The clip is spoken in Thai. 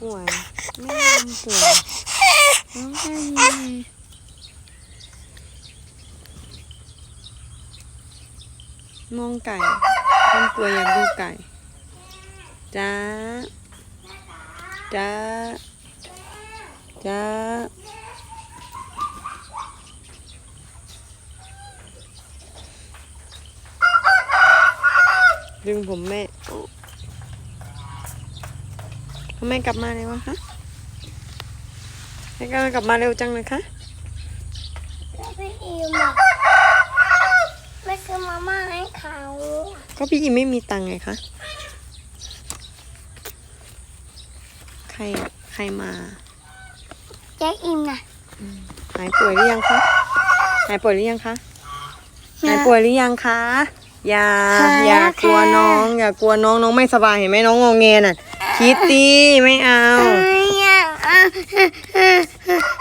ป่วยแม่นมป่วยน้องได้ยังไงมองไก่คนป่วยอยากดูไก่จ้าจ้าจ้าดึงผมแม่ ทำไมกลับมาเร็วอะคะทำไมกลับมาเร็วจังเลยคะแล้วพี่อิมอะไม่ซื้อมาม่าให้เขา ก็พี่อิมไม่มีตังค์ไงคะ ใครอะใครมาแจ็คอิมน่ะหายป่วยหรือยังคะ หายป่วยหรือยังคะ หายป่วยหรือยังคะ อย่าหายอย่าแล้วกลัวค่ะน้อง อย่ากลัวน้องน้องไม่สบายเห็นไหมน้องงอแงน่ะ คิตตี้ไม่เอา ไม่อา